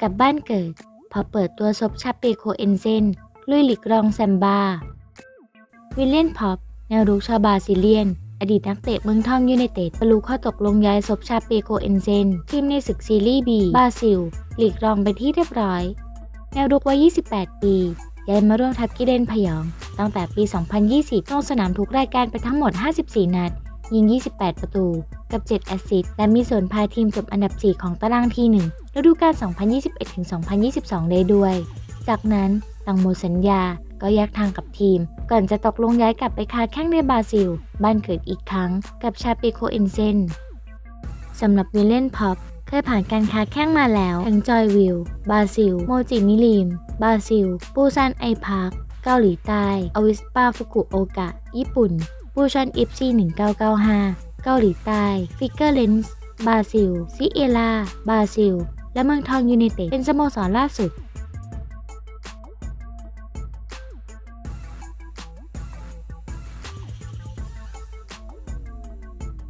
กลับบ้านเกิด พอเปิดตัวซบชาเปโคเอนเซนลุยหลิกรองแซมบา วิลเลียนพอปแนวรุกชาวบราซิเลียน อดีตนักเตะเมืองทองยูไนเต็ดประลูข้อตกลงย้ายซบชาเปโคเอนเซนทีมในศึกซีรีส์บีบราซิลหลีกรองไปที่เรียบร้อย แนวรุกวัย 28 ปีย้ายมาร่วมทัพกิเลนพยอง ตั้งแต่ปี 2020ลงสนามทุกรายการไปทั้งหมด 54 นัด ยิง 28 ประตู กับ 7 แอสซิสต์และมีส่วนพาทีมจบอันดับ 4 ของตารางที่ 1 ฤดูกาล 2021-2022 ได้ด้วย จากนั้นตังโมสัญญาก็แยกทางกับทีม ก่อนจะตกลงย้ายกลับไปคาแข้งในบราซิล บ้านเกิดอีกครั้งกับชาเปโคเอนเซนสำหรับวิลเลนพอปเคยผ่านการค้าแข้งมาแล้วทั้งจอยวิลบราซิล โมจิมิลิมบราซิล ปูซานไอพาร์คเกาหลีใต้ อวิสปาฟุกุโอกะ ญี่ปุ่น ปูชอนเอฟซี1995 เกาหลีใต้ ฟิกเกอร์เลนส์บราซิล ซิเอลา บราซิล และเมืองทองยูเนเต็ด เป็นสโมสรล่าสุด